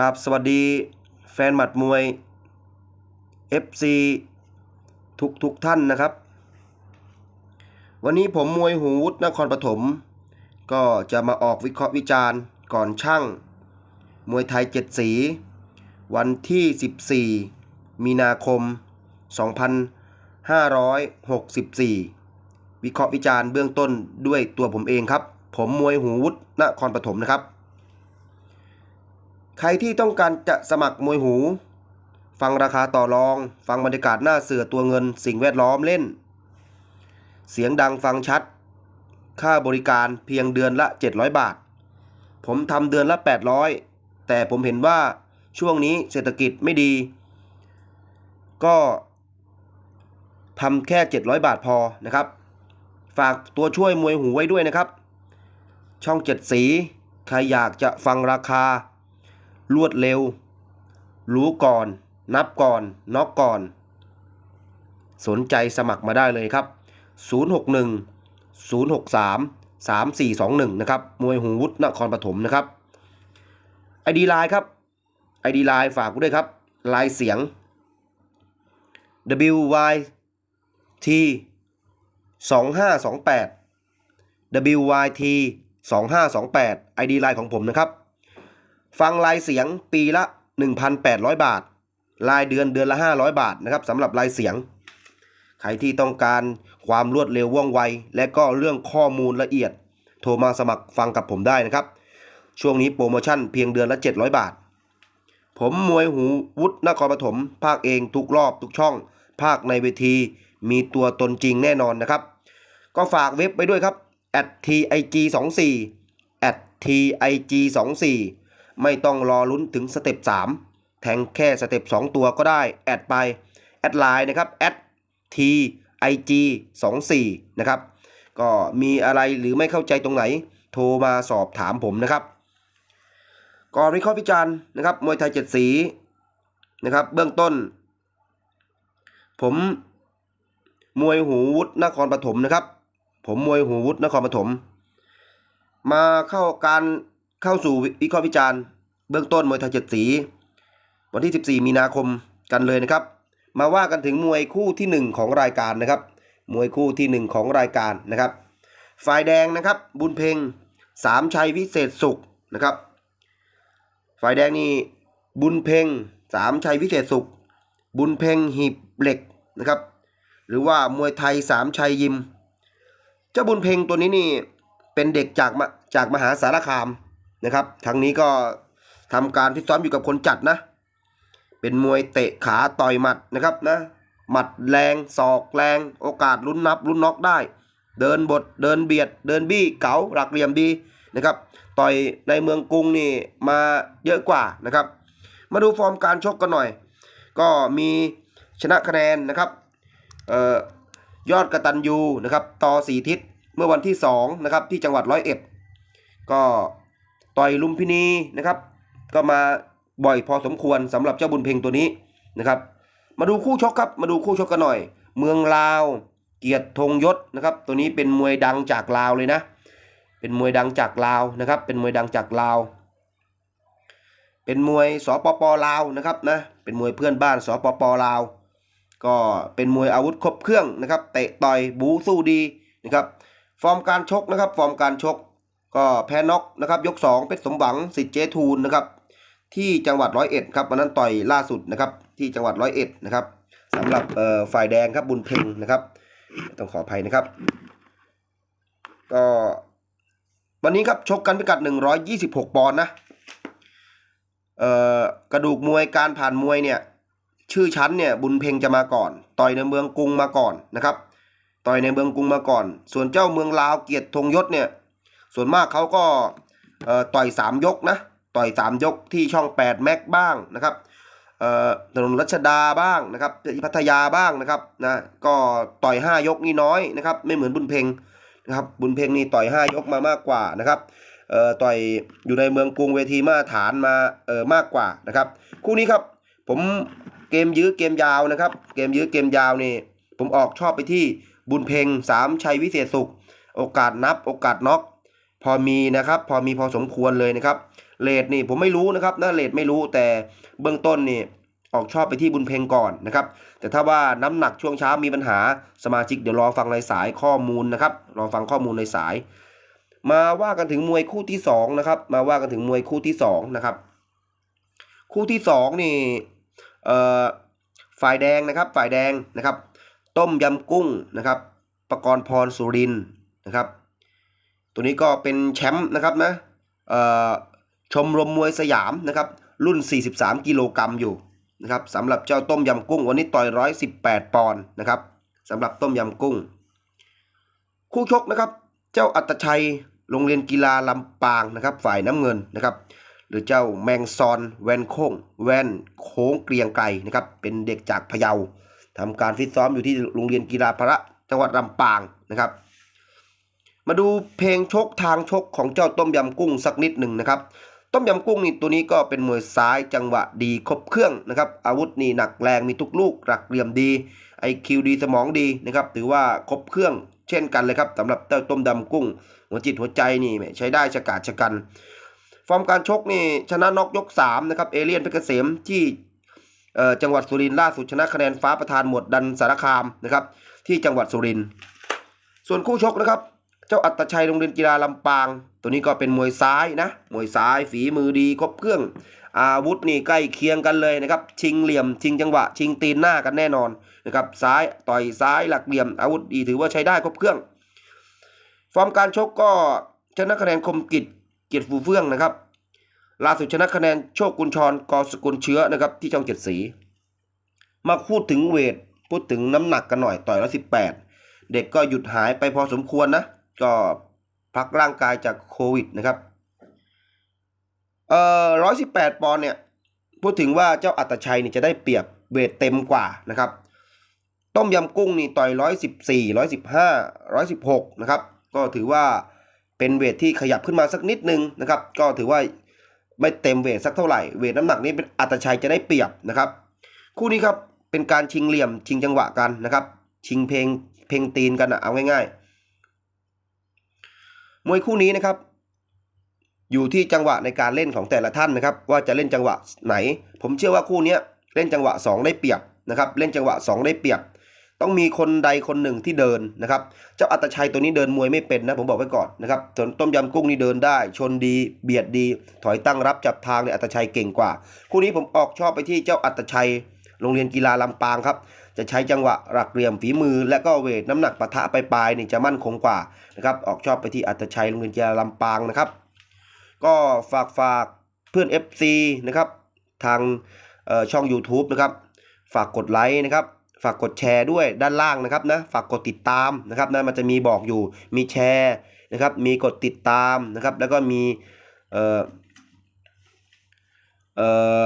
กับสวัสดีแฟนหมัดมวย FC ทุกทุกท่านนะครับ วันนี้ผมมวยหูวุฒนครปฐมก็จะมาออกวิเคราะห์วิจารณ์ก่อนช่าง มวยไทยเจ็ดสี วันที่ 14 มีนาคม 2564 วิเคราะห์วิจารณ์เบื้องต้นด้วยตัวผมเองครับ ผมมวยหูวุฒนครปฐมนะครับ ใครที่ต้องการจะสมัครมวยหู ฟังราคาต่อรอง ฟังบรรยากาศหน้าเสือตัวเงิน สิ่งแวดล้อมเล่น เสียงดังฟังชัด ค่าบริการเพียงเดือนละ 700 บาท ผมทำเดือนละ 800 แต่ผมเห็นว่าช่วงนี้เศรษฐกิจไม่ดี ก็ทำแค่ 700 บาทพอนะครับ ฝากตัวช่วยมวยหูไว้ด้วยนะครับ ช่องเจ็ดสี ใครอยากจะฟังราคา รวดเร็ว รู้ก่อน นับก่อน น็อกก่อน สนใจสมัครมาได้เลยครับ 061 063 3421 นะครับ มวยหูวุฒนครปฐมนะครับ ID ไลน์ครับ ID ไลน์ฝากกูด้วยครับลายเสียง WYT 2528 WYT 2528 ID ไลน์ของผมนะครับ ฟังรายเสียงปีละ 1,800 บาท รายเดือนเดือนละ 500 บาทนะครับสำหรับรายเสียง ใครที่ต้องการความรวดเร็วว่องไว และก็เรื่องข้อมูลละเอียด โทรมาสมัครฟังกับผมได้นะครับ ช่วงนี้โปรโมชั่นเพียงเดือนละ 700 บาท ผมมวยหูวุฒินครปฐมภาคเองทุกรอบทุกช่อง ภาคในเวทีมีตัวตนจริงแน่นอนนะครับ ก็ฝากเว็บไปด้วยครับ @tig 24 @tig 24 ไม่ต้องรอลุ้นถึงสเต็ป3แทงแค่สเต็ป2ตัวก็ได้ แอดไป แอดไลน์นะครับ @tig 24นะครับ ก็มีอะไรหรือไม่เข้าใจตรงไหน โทรมาสอบถามผมนะครับก่อนวิเคราะห์วิจารณ์นะครับมวยไทยเจ็ดสีนะครับเบื้องต้น ผมมวยหูวุฒนครปฐมนะครับ ผมมวยหูวุฒนครปฐมมาเข้าการ เข้าสู่วิเคราะห์วิจารณ์เบื้องต้นมวยไทยเจ็ดสี วันที่ 14 มีนาคมกันเลยนะครับ มาว่ากันถึงมวยคู่ที่ 1 ของรายการนะครับ มวยคู่ที่ 1 ของรายการนะครับ ฝ่ายแดงนะครับ บุญเพ็งสามชัยวิเศษสุขนะครับ ฝ่ายแดงนี่บุญเพ็งสามชัยวิเศษสุข บุญเพ็งหีบเหล็กนะครับ หรือว่ามวยไทยสามชัยยิม เจ้าบุญเพ็งตัวนี้นี่เป็นเด็กจากจากมหาสารคาม นะครับทางนี้ก็ทำการฟิตซ้อมอยู่กับคนจัดนะ เป็นมวยเตะขาต่อยหมัดนะครับนะหมัดแรงศอกแรงโอกาสลุ้นนับลุ้นน็อกได้ เดินบดเดินเบียด เดินบี้เก๋าหลักเหลี่ยมดีนะครับต่อยในเมืองกรุงนี่มาเยอะกว่านะครับ มาดูฟอร์มการชกกันหน่อย ก็มีชนะคะแนนนะครับเอ่อยอดกระตันยูนะครับต่อสีทิศเมื่อวันที่2นะครับที่จังหวัดร้อยเอ็ดก็ ต่อยลุมพินีนะครับ ก็มาบ่อยพอสมควรสำหรับเจ้าบุญเพ็งตัวนี้นะครับ มาดูคู่ชกครับ มาดูคู่ชกกันหน่อย เมืองลาว เกียรติธงยศนะครับ ตัวนี้เป็นมวยดังจากลาวเลยนะ เป็นมวยดังจากลาวนะครับ เป็นมวยดังจากลาว เป็นมวยสปปลาวนะครับนะ เป็นมวยเพื่อนบ้านสปปลาว ก็เป็นมวยอาวุธครบเครื่องนะครับ เตะต่อยบูสู้ดีนะครับ ฟอร์มการชกนะครับ ฟอร์มการชก ก็แพ้น็อกนะครับยก 2เพชรสมหวังสิทธิ์เจทูลนะครับที่จังหวัดร้อยเอ็ดครับวันนั้นต่อยล่าสุดนะครับที่จังหวัดร้อยเอ็ดนะครับสำหรับเอ่อฝ่ายแดงครับบุญเพ็งนะครับ ต้องขออภัยนะครับ ก็วันนี้ครับชกกันพิกัด 126 ปอนด์นะเอ่อกระดูกมวยการผ่านมวยเนี่ยชื่อชั้นเนี่ยบุญเพ็งจะมาก่อน ต่อยในเมืองกรุงมาก่อนนะครับ ต่อยในเมืองกรุงมาก่อน ส่วนเจ้าเมืองลาวเกียรติธงยศเนี่ย ส่วนมากเขาก็ต่อต่อย 3 ยกนะต่อย 3 ยกที่ช่อง 8 แม็กบ้างนะครับถนนรัชดาบ้างนะครับที่พัทยาบ้างนะครับนะก็ต่อย 5 ยกนี่น้อยนะครับไม่เหมือนบุญเพ็งนะครับบุญเพ็งนี่ต่อย 5 ยกมามากกว่านะครับต่อยอยู่ในเมืองกรุงเวทีมาตรฐานมาเออมากกว่านะครับ คู่นี้ครับผมเกมยื้อเกมยาวนะครับ เกมยื้อเกมยาวนี่ผมออกชอบไปที่บุญเพ็งสามชัยวิเศษสุข โอกาสนับโอกาสน็อก พอมีนะครับ พอมีพอสมควรเลยนะครับเลทนี่ผมไม่รู้นะครับนะเลทไม่รู้แต่เบื้องต้นนี่ออกชอบไปที่บุญเพ็งก่อนนะครับ แต่ถ้าว่าน้ำหนักช่วงเช้ามีปัญหาสมาชิกเดี๋ยวรอฟังในสายข้อมูลนะครับรอฟังข้อมูลในสาย มาว่ากันถึงมวยคู่ที่สองนะครับมาว่ากันถึงมวยคู่ที่สองนะครับคู่ที่สองนี่เอ่อฝ่ายแดงนะครับฝ่ายแดงนะครับ ต้มยำกุ้งนะครับ ประกรณ์พรสุรินนะครับ ตัวนี้ก็เป็นแชมป์นะครับนะชมรมมวยสยามนะครับ รุ่น 43 กิโลกรัมอยู่นะครับสำหรับเจ้าต้มยำกุ้ง วันนี้ต่อย 118 ปอนด์นะครับสำหรับต้มยำกุ้ง คู่ชกนะครับ เจ้าอัตชัยโรงเรียนกีฬาลำปางนะครับ ฝ่ายน้ำเงินนะครับ หรือเจ้าแมงซอนแวนโค้งแวนโค้งเกรียงไกรนะครับ เป็นเด็กจากพะเยาทำการฟิตซ้อมอยู่ที่โรงเรียนกีฬาพระจังหวัดลำปางนะครับ มาดูเพลงชกทางชกของเจ้าต้มยำกุ้งสักนิดหนึ่งนะครับ ต้มยำกุ้งนี่ตัวนี้ก็เป็นมวยซ้ายจังหวะดีครบเครื่องนะครับ อาวุธนี่หนักแรงมีทุกลูกหลักเหลี่ยมดีไอคิวดีสมองดีนะครับถือว่าครบเครื่องเช่นกันเลยครับสำหรับเจ้าต้มยำกุ้ง หัวจิตหัวใจนี่ใช้ได้ชะกาดชะกัน ฟอร์มการชกนี่ชนะน็อกยก3นะครับเอเลียนเพชรเกษมที่จังหวัดสุรินทร์ล่าสุดชนะคะแนนฟ้าประธานหมวดดันสารคามนะครับที่จังหวัดสุรินทร์ส่วนคู่ชกนะครับ เจ้าอัตชัยโรงเรียนกีฬาลำปาง ตัวนี้ก็เป็นมวยซ้ายนะ มวยซ้ายฝีมือดีครบเครื่อง อาวุธนี่ใกล้เคียงกันเลยนะครับ ชิงเหลี่ยม ชิงจังหวะ ชิงตีนหน้ากันแน่นอนนะครับ ซ้ายต่อยซ้ายหลักเหลี่ยม อาวุธดีถือว่าใช้ได้ครบเครื่อง ฟอร์มการชกก็ชนะคะแนนคมกิจเกียรติฟูเฟื่องนะครับ ล่าสุดชนะคะแนนโชคกุลชรกอสกุลเชื้อนะครับที่ช่องเจ็ดสี มาพูดถึงเวท พูดถึงน้ำหนักกันหน่อยต่อยละสิบแปดเด็กก็หยุดหายไปพอสมควรนะ ก็พักร่างกายจากโควิดนะครับเอ่อร้อยสิบแปดปอนด์เนี่ยพูดถึงว่าเจ้าอัตชัยนี่จะได้เปรียบเวทเต็มกว่านะครับ ต้มยำกุ้งนี่ต่อยร้อยสิบสี่ร้อยสิบห้าร้อยสิบหกนะครับ ก็ถือว่าเป็นเวทที่ขยับขึ้นมาสักนิดนึงนะครับ ก็ถือว่าไม่เต็มเวทสักเท่าไหร่ เวทน้ำหนักนี้เป็นอัตชัยจะได้เปรียบนะครับ คู่นี้ครับเป็นการชิงเหลี่ยมชิงจังหวะกันนะครับ ชิงเพลงเพลงตีนกันอะเอาง่ายๆ มวยคู่นี้นะครับ อยู่ที่จังหวะในการเล่นของแต่ละท่านนะครับ ว่าจะเล่นจังหวะไหน ผมเชื่อว่าคู่นี้เล่นจังหวะ 2 ได้เปรียบนะครับ เล่นจังหวะ 2 ได้เปรียบ ต้องมีคนใดคนหนึ่งที่เดินนะครับ เจ้าอัตชัยตัวนี้เดินมวยไม่เป็นนะผมบอกไว้ก่อนนะครับส่วนต้มยำกุ้งนี่เดินได้ ชนดี เบียดดี ถอยตั้งรับจับทางเนี่ยอัตชัยเก่งกว่า คู่นี้ผมออกชอบไปที่เจ้าอัตชัย โรงเรียนกีฬาลำปางครับ จะใช้จังหวะหลักเหลี่ยมฝีมือ และก็เวทน้ำหนักปะทะไปปลายนี่จะมั่นคงกว่านะครับออกชอบไปที่อัตชัยโรงเรียนกีฬาลำปางนะครับ ก็ฝากฝากเพื่อน FC นะครับทางช่อง YouTube นะครับฝากกดไลค์นะครับฝากกดแชร์ด้วยด้านล่างนะครับนะฝากกดติดตามนะครับนะมันจะมีบอกอยู่มีแชร์นะครับมีกดติดตามนะครับแล้วก็มีเอ่อเอ่อ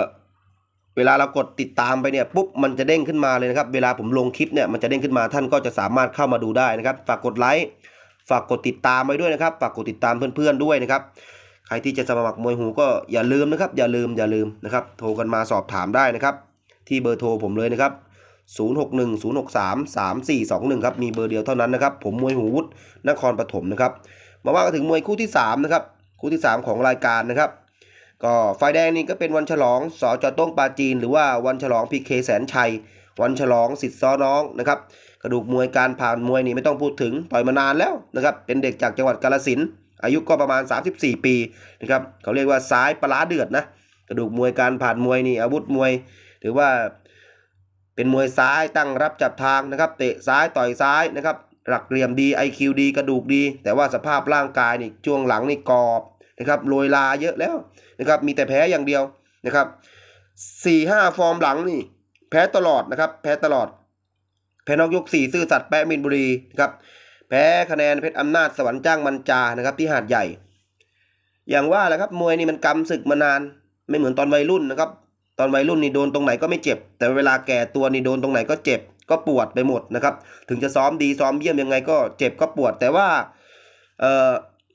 เวลาเรากดติดตามไปเนี่ยปุ๊บมันจะเด้งขึ้นมาเลยนะครับ เวลาผมลงคลิปเนี่ยมันจะเด้งขึ้นมาท่านก็จะสามารถเข้ามาดูได้นะครับ ฝากกดไลค์ฝากกดติดตามไว้ด้วยนะครับ ฝากกดติดตามเพื่อนๆด้วยนะครับ ใครที่จะสมัครมวยหูก็อย่าลืมนะครับ อย่าลืมอย่าลืมนะครับ โทรกันมาสอบถามได้นะครับ ที่เบอร์โทรผมเลยนะครับ 061 063 3421 ครับ มีเบอร์เดียวเท่านั้นนะครับ ผมมวยหูวุฒินครปฐมนะครับ มาว่ากันถึงมวยคู่ที่3นะครับ คู่ที่ 3 ของรายการนะครับ ก็ไฟแดงนี่ก็เป็นวันฉลองสอจอต้งปาจีน หรือว่าวันฉลองพีเคแสนชัย วันฉลองสิทธิ์ซ้อน้องนะครับกระดูกมวยการผ่านมวยนี่ไม่ต้องพูดถึงต่อยมานานแล้วนะครับเป็นเด็กจากจังหวัดกาฬสินอายุก็ประมาณ 34 ปีนะครับเขาเรียกว่าซ้ายปลาร้าเดือดนะกระดูกมวยการผ่านมวยนี่อาวุธมวยถือว่าเป็นมวยซ้ายตั้งรับจับทางนะครับเตะซ้ายต่อยซ้ายนะครับหลักเหลี่ยมดี IQ ดีกระดูกดี แต่ว่าสภาพร่างกายนี่ช่วงหลังนี่กรอบ นะครับโรยลาเยอะแล้วนะครับมีแต่แพ้อย่างเดียวนะครับสี่ห้าฟอร์มหลังนี่ แพ้ตลอดนะครับ แพ้ตลอด แพ้นอกยกสี่ซื่อสัตย์แปะมินบุรีนะครับแพ้คะแนนเพชรอำนาจสวรรค์จ้างมันจานะครับ ที่หาดใหญ่ อย่างว่าแหละครับมวยนี่มันกำศึกมานาน ไม่เหมือนตอนวัยรุ่นนะครับ ตอนวัยรุ่นนี่โดนตรงไหนก็ไม่เจ็บ แต่เวลาแก่ตัวนี่โดนตรงไหนก็เจ็บ ก็ปวดไปหมดนะครับ ถึงจะซ้อมดีซ้อมเยี่ยมยังไงก็เจ็บก็ปวด แต่ว่าเอ่อ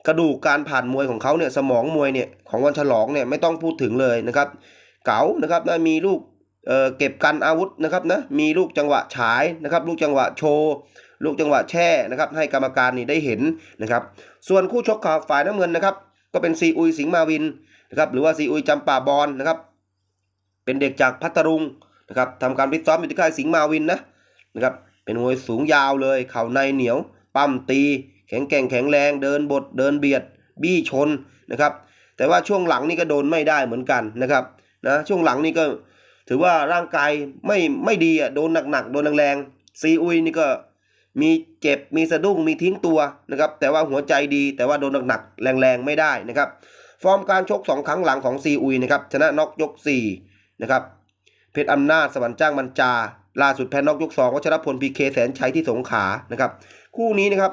กระดูกการผ่านมวยของเขาเนี่ยสมองมวยเนี่ยของวันฉลองเนี่ยไม่ต้องพูดถึงเลยนะครับ เก๋านะครับนะมีลูกเเก็บกันอาวุธนะครับนะมีลูกจังหวะฉายนะครับ ลูกจังหวะโชว์ลูกจังหวะแช่นะครับ ให้กรรมการนี่ได้เห็นนะครับ ส่วนคู่ชกขาวฝ่ายน้ำเงินนะครับ ก็เป็นซีอุยสิงห์มาวินนะครับ หรือว่าซีอุยจำป่าบอลนะครับ เป็นเด็กจากพัทลุงนะครับทำการฟิซ้อมอยู่ที่ค่ายสิงห์มาวินนะนะครับ เป็นมวยสูงยาวเลย เข่าในเหนียว ปั้มตี ข็งแกร่งแข็งแรงเดินบดเดินเบียดบี้ชนนะครับ แต่ว่าช่วงหลังนี่ก็โดนไม่ได้เหมือนกันนะครับนะช่วงหลังนี่ก็ถือว่าร่างกายไม่ไม่ดีอะโดนหนักๆโดนแรงๆซีอุยนี่ก็มีเจ็บมีสะดุ้งมีทิ้งตัวนะครับแต่ว่าหัวใจดีแต่ว่าโดนหนักๆแรงๆไม่ได้นะครับ ฟอร์มการชก 2 ครั้งหลังของซีอุยนะครับชนะน็อกยก4นะครับเพชรอำนาจสวรรค์จ้างบัญจาล่าสุดแพ้น็อกยก2วัชรพลพีเคแสนชัยที่สงขานะครับคู่นี้นะครับ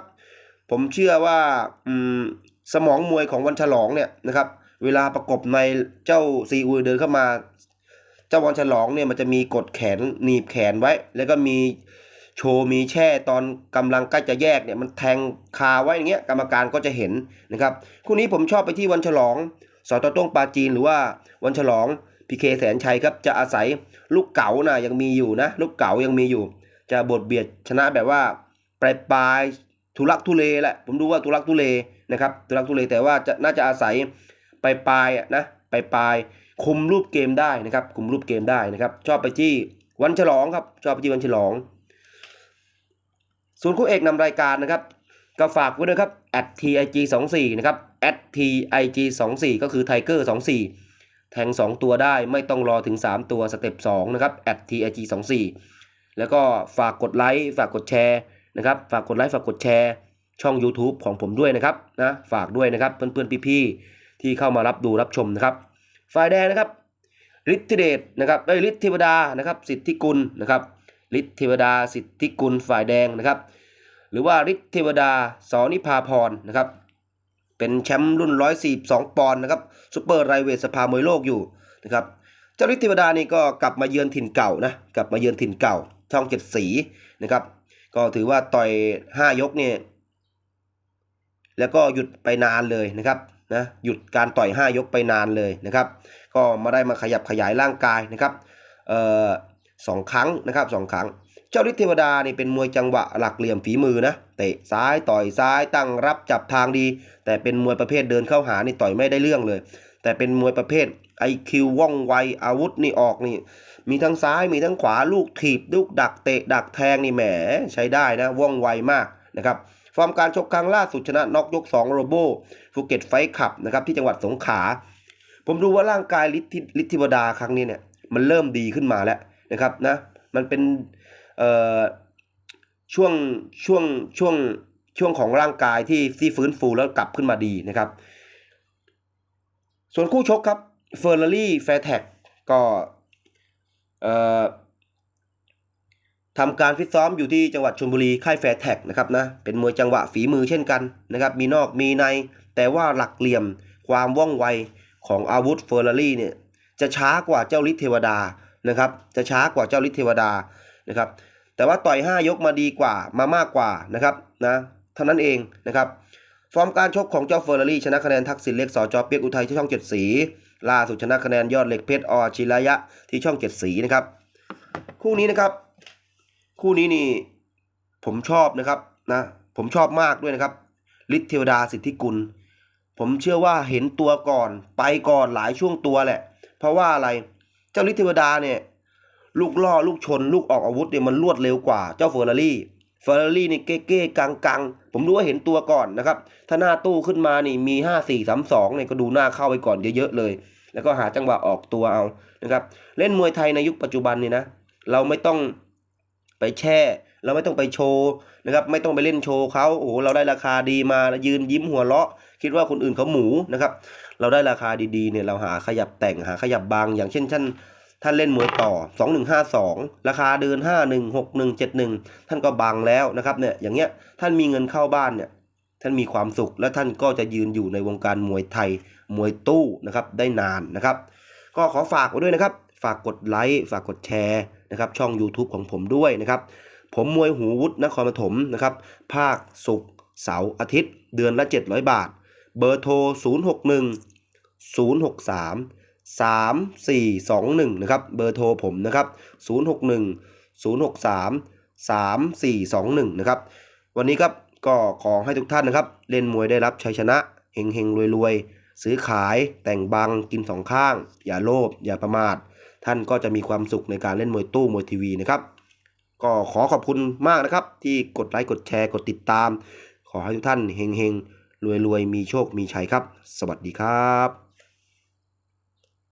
ผมเชื่อว่าสมองมวยของวันฉลองเนี่ยนะครับ เวลาประกบในเจ้าซีอุยเดินเข้ามา เจ้าวันฉลองเนี่ยมันจะมีกดแขนหนีบแขนไว้ แล้วก็มีโชว์มีแช่ตอนกำลังใกล้จะแยกเนี่ยมันแทงคาไว้อย่างเงี้ยกรรมการก็จะเห็นนะครับคู่นี้ผมชอบไปที่วันฉลองสอตต้งปาจีนหรือว่าวันฉลองพีเคแสนชัยครับจะอาศัยลูกเก๋านะยังมีอยู่นะ ลูกเก๋ายังมีอยู่ จะบดเบียดชนะแบบว่าปลายปลาย ทุลักทุเลแหละผมดูว่าทุลักทุเลนะครับทุลักทุเลแต่ว่าจะน่าจะอาศัยปลายปลายๆอะนะปลายปลายคุมรูปเกมได้นะครับ คุมรูปเกมได้นะครับ ชอบไปที่วันฉลองครับ ชอบไปที่วันฉลอง ส่วนคู่เอกนำรายการนะครับ ก็ฝากไว้ด้วยครับ @tig 2 4 นะครับ @tig 2 4 ก็คือ Tiger 2 4 แทง 2 ตัวได้ไม่ต้องรอถึง 3 ตัวสเต็ป2นะครับ @tig 2 4 แล้วก็ฝากกดไลค์ฝากกดแชร์ นะครับ ฝากกดไลค์ฝากกดแชร์ ช่อง YouTube ของผมด้วยนะครับนะฝากด้วยนะครับเพื่อนๆพี่ๆที่เข้ามารับดูรับชมนะครับฝ่ายแดงนะครับฤทธิเดชนะครับได้ฤทธิเทวดานะครับ สิทธิกุลนะครับฤทธิเทวดา สิทธิกุลฝ่ายแดงนะครับ หรือว่าฤทธิเทวดาสอนิพาพรนะครับ เป็นแชมป์รุ่น 142 ปอนด์นะครับซูเปอร์ไรเวทสภามวยโลกอยู่นะครับเจ้าฤทธิเทวดานี่ก็กลับมาเยือนถิ่นเก่านะกลับมาเยือนถิ่นเก่าช่องเจ็ดสีนะครับ ก็ถือว่าต่อย5ยกเนี่ยแล้วก็หยุดไปนานเลยนะครับนะหยุดการต่อย 5 ยกไปนานเลยนะครับ ก็มาได้มาขยับขยายร่างกายนะครับเอ่อสองครั้งนะครับสองครั้ง เจ้าฤทธิเทวดานี่เป็นมวยจังหวะหลักเหลี่ยมฝีมือนะเตะซ้ายต่อยซ้ายตั้งรับจับทางดี แต่เป็นมวยประเภทเดินเข้าหานี่ต่อยไม่ได้เรื่องเลย แต่เป็นมวยประเภท IQ ว่องไวอาวุธนี่ออกนี่ มีทั้งซ้ายมีทั้งขวาลูกถีบลูกดักเตะดักแทงนี่แหมใช้ได้นะว่องไวมากนะครับฟอร์มการชกครั้งล่าสุดชนะน็อกยก 2 โรโบภูเก็ตไฟขับนะครับที่จังหวัดสงขลาผมดูว่าร่างกายฤทธิฤทธิวดาครั้งนี้เนี่ยมันเริ่มดีขึ้นมาแล้วนะครับนะมันเป็นเอ่อช่วงช่วงช่วงช่วงของร่างกายที่ที่ฟื้นฟูแล้วกลับขึ้นมาดีนะครับ ส่วนคู่ชกครับ เฟอร์รารี่แฟร์แท็กก็ทำการฟิตซ้อมอยู่ที่จังหวัดชลบุรีค่ายแฟร์แท็กนะครับนะเป็นมวยจังหวะฝีมือเช่นกันนะครับมีนอกมีใน แต่ว่าหลักเหลี่ยมความว่องไวของอาวุธเฟอร์รารี่เนี่ยจะช้ากว่าเจ้าฤทธิเทวดานะครับจะช้ากว่าเจ้าฤทธิเทวดานะครับแต่ว่าต่อย 5 ยกมาดีกว่ามามากกว่านะครับนะเท่านั้นเองนะครับฟอร์มการชกของเจ้าเฟอร์รารี่ชนะคะแนนทักษิณเล็กสอจอเปียกอุทัยช่องเจ็ดสี ล่าสุดชนะคะแนนยอดเหล็กเพชรอชิรายะที่ช่องเจ็ดสีนะครับ คู่นี้นะครับ คู่นี้นี่ผมชอบนะครับนะผมชอบมากด้วยนะครับฤทธิเทวดาสิทธิกุล ผมเชื่อว่าเห็นตัวก่อนไปก่อนหลายช่วงตัวแหละ เพราะว่าอะไรเจ้าฤทธิเทวดาเนี่ยลูกล่อลูกชน ลูกออกอาวุธเนี่ยมันรวดเร็วกว่าเจ้าเฟอร์รารี่ เฟอร์รารี่นี่เก้เก้กังกังๆผมดูว่าเห็นตัวก่อนนะครับ ถ้าหน้าตู้ขึ้นมานี่มี 5 4 3 2เนี่ยก็ดูหน้าเข้าไปก่อนเยอะๆเลย แล้วก็หาจังหวะออกตัวเอานะครับ เล่นมวยไทยในยุคปัจจุบันนี่นะ เราไม่ต้องไปแช่ เราไม่ต้องไปโชว์นะครับ ไม่ต้องไปเล่นโชว์เขาโอ้โห เราได้ราคาดีมายืนยิ้มหัวเราะ คิดว่าคนอื่นเขาหมูนะครับ เราได้ราคาดีๆเนี่ยเราหาขยับแต่งหาขยับบางอย่างเช่นท่าน ท่านเล่นมวยต่อ 2152 ราคาเดิน 516171 ท่านก็บังแล้วนะครับเนี่ยอย่างเงี้ยท่านมีเงินเข้าบ้านเนี่ยท่านมีความสุขและท่านก็จะยืนอยู่ในวงการมวยไทยมวยตู้นะครับได้นานนะครับ ก็ขอฝากไว้ด้วยนะครับ ฝากกดไลค์ฝากกดแชร์นะครับช่อง YouTube ของผมด้วยนะครับผมมวยหูวุฒินครปฐมนะครับภาคศุกร์เสาร์อาทิตย์ เดือนละ 700 บาท เบอร์โทร 061 063 3421นะครับเบอร์โทรผมนะครับ 061 063 3421นะครับวันนี้ครับก็ขอให้ทุกท่านนะครับ เล่นมวยได้รับชัยชนะเฮงเฮงรวยรวยซื้อขายแต่งบังกินสองข้าง อย่าโลภอย่าประมาท ท่านก็จะมีความสุขในการเล่นมวยตู้มวยทีวีนะครับ ก็ขอขอบคุณมากนะครับ ที่กดไลค์กดแชร์กดติดตาม ขอให้ทุกท่านเฮงๆรวยๆมีโชคมีชัยครับ สวัสดีครับ